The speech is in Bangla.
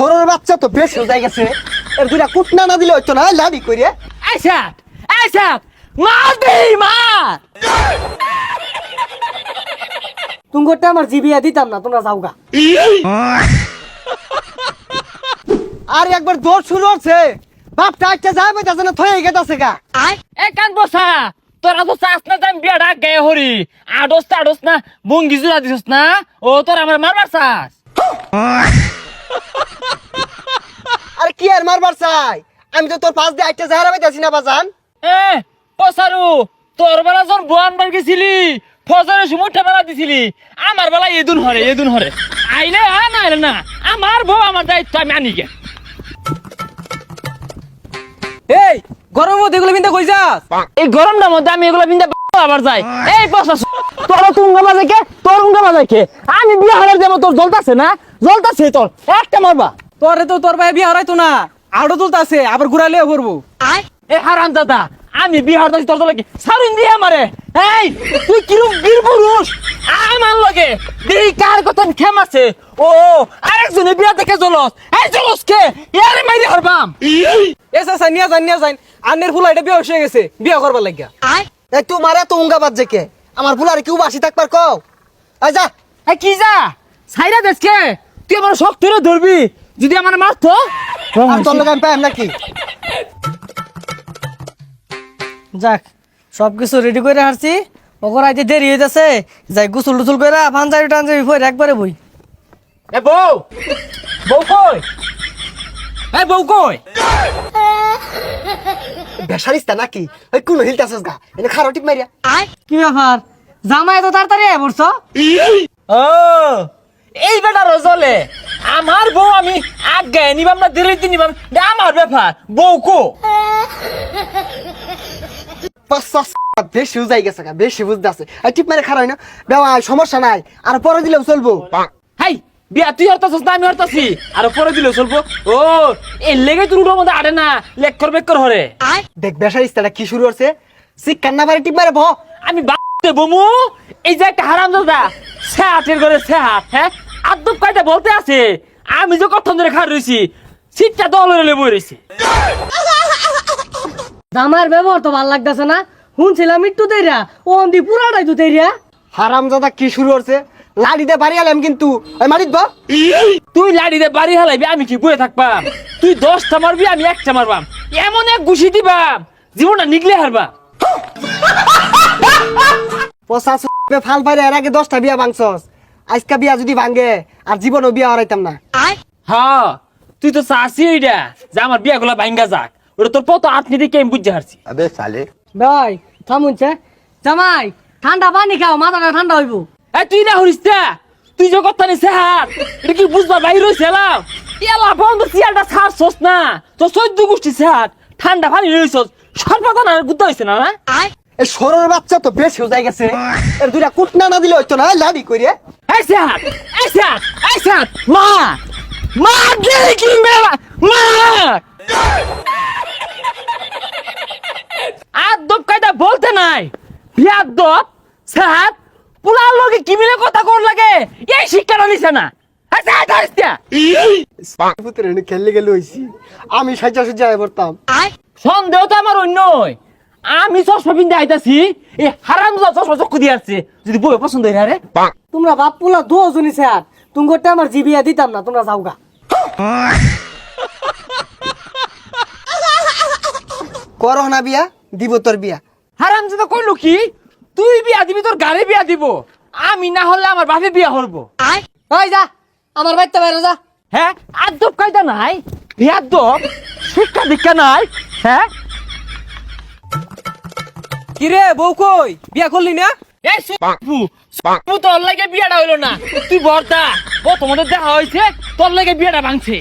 সরর বাচ্চা তো বেশ হয়ে গেছে এর দুইটা কুটনা না দিলে হইতো না লাডি কইরে। আইসাত আইসাত মার দে মার। তুঙ্গরটা আমার জিবিয়া দিতাম না তোমরা যাওগা আর একবার দৌড় শুরু হচ্ছে। বাপটা একটা যায় বইতাছে না থয়ে গেতাছে গা। এ কান বসা তোরা তো চাস না আমি বিয়াটা গে হরি? আডস টাডস না বঙ্গি জুড়া দিছস না? ও তোর আমার মারবার চাস। আরে কি আর মারবার চাই? আমি তো তোর পাশ দিয়ে একটা যায় বইতাছি না বাজান? এ পসারু তোর বেলা যখন বোয়ান বার গেছিলি ফজরের সময় বেলা দিছিলি আমার বেলা এদুন হরে এদুন হরে। আইলে আ না আইলে না। আমার বউ আমার দায়িত্ব আমি আনি গে। এই গরম মধ্যে এগুলো বিন্দা কই যাস? এই গরমটার মধ্যে আমি এগুলো বিন্দা আবার যাই। এই পসার তোর তুঙ্গা বাজে কে? তোর উঙ্গা বাজে কে? আমি বিয়া হওয়ার দেবো তোর জ্বলতাছে না জ্বলতাছে তোর একটা মারবা। তোরে তো তোর ভাই বিয়া হরাইতো না আড়ো তুলতাছে আবার ঘুরাইলে করব। এ হারাম দাদা আমি বিহার দাসি তোর লাগে সারুন দিয়ে আমারে এই তুই কিরম বীর পুরুষ? আমার লগে দেই কার কথা খেম আছে? ও আরেকজনে বিয়া দেখে জলস এই জলস কে? ইয়ারে মাইরে হরবাম। এ চাচা নিয়া যান নিয়া যান। আন্নের ফুলা এটা বিয়া হয়ে গেছে বিয়া করবার লাগিয়া। এই তুই মারে তো উঙ্গা বাজছে কে? আমার বুলারে কেউ বাসি থাকবার কও। আই যা। এই কি যা? সাইরা দেশকে তুই আমার শখ ধরে ধরবি। যদি আমার মারতো আর তোর লোক আমি পাইম নাকি? যাক সব কিছু রেডি করে হারছি। ওকর আইতে দেরি হইতাছে। যাই গুসল টুসুল করে পাঞ্জাবি টাঞ্জাবি পরে একবারে বই। এ বউ! বউ কই? এ বউ কই? বেসারিস্তা নাকি? ওই কোন হিলতাছস গা? এনে খারো টিপ মারিয়া। কি ব্যাপার? জামাই তো তাড়াতাড়ি আয় পড়ছ? ও! এই বেটা রজলে আমার বউ আমি আগে নিবাম না দিল্লিতে নিবাম। আমার ব্যাপার বউ কো? বেশি উজাই গেছে বেশি বুঝতে আছে। টিপ মারে না বেওয়া সমস্যা নাই আর পরে দিলেও চলবো। হাই বিয়া তুই হরতাছিস না আমি হরতাছি? আর পরে দিলে চলবো? ও এই লেগে তুই উঠোর মধ্যে আড়ে না লেক্কর বেক্কর হরে। দেখ বেসারিস্তাটা কি শুরু করছে শিক্ষার না পারে টিপ মারে ভ। আমি বাড়তে বমু এই যে একটা হারাম দাদা সেহাট হ্যাঁ? আদব কাইটা বলতে আছে? আমি যে কখন ধরে খার রয়েছি সিটটা দল হলে বই রয়েছে জামাইয়ের ব্যবহার তো ভালো লাগতেছে না। শুনছিলাম একটু দেরিয়া ও অন্দি পুরাটাই তো দেরিয়া। হারাম দাদা কি শুরু করছে লাড়িতে বাড়ি আলাম কিন্তু ওই মারিত বা তুই লাড়িতে বাড়ি হালাইবি আমি কি বয়ে থাকবাম? তুই দশটা মারবি আমি একটা মারবাম। এমন এক ঘুষি দিবাম জীবনটা নিগলে হারবা। পচাশ ফাল বাইরে এর আগে দশটা বিয়া ভাঙছস। আজকা বিয়া যদি ভাঙে আর জীবনও বিয়া হারাইতাম না। হ তুই তো চাষি এইটা যে আমার বিয়াগুলা ভাঙ্গা যাক। ওটা তোর কত আপনি দিকে আমি বুঝতে হারছি। আবে সালে। ভাই থামুনছে জামাই ঠান্ডা পানি খাও মাথাটা ঠান্ডা হইব। এ তুই না হরিস তুই যে কথা নিছে হাত এটা কি বুঝবার বাইর হইছে এলাম এলা বন্ধ সিয়ালটা ছাড় সস না। তো চৈদ্দ গোষ্ঠী হাত ঠান্ডা পানি রইছস। সর্বদান আর গুদ্ধ হইছে না না? এই সরর বাচ্চা তো বেশ হয়ে গেছে। এর দুইটা কুটনা না দিলে হইতো না লাড়ি কইরে হাত মা মা কি মেলা মা? আদব কায়দা বলতে নাই। বিয়াদব সাহাত পুলার লগে কি মিলে কথা কোন লাগে? এই শিক্ষা নিছে না। আমি সাজা সুজা পড়তাম। সন্দেহ তো আমার অন্যই। আমি চশমা পিন্ধে আইতাছি এই হারাম চশমা চক্ষু দিয়ে আসছে। যদি বই পছন্দ হয় রে। তোমরা বাপ পোলা দুজনই স্যার তুঙ্গরটা আমার জিবিয়া দিতাম না তোমরা যাওগা। করো না বিয়া দিব তোর বিয়া। হারাম তো কইলো কি? তুই বিয়া দিবি তোর গাড়ি বিয়া দিব। আমি না হলে আমার বাপে বিয়া করব। ওই যা আমার বাড়িতে বাইরে যা। হ্যাঁ আদব কায়দা নাই বিয়া বিয়াদব শিক্ষা দীক্ষা নাই হ্যাঁ? কিরে বউ কই? বিয়া করলি না? এই সুপু সুপু তোর লাগে বিয়াটা হইল না। তুই বর্দা ও তোমাদের দেখা হয়েছে তোর লাগে বিয়াটা ভাঙছে।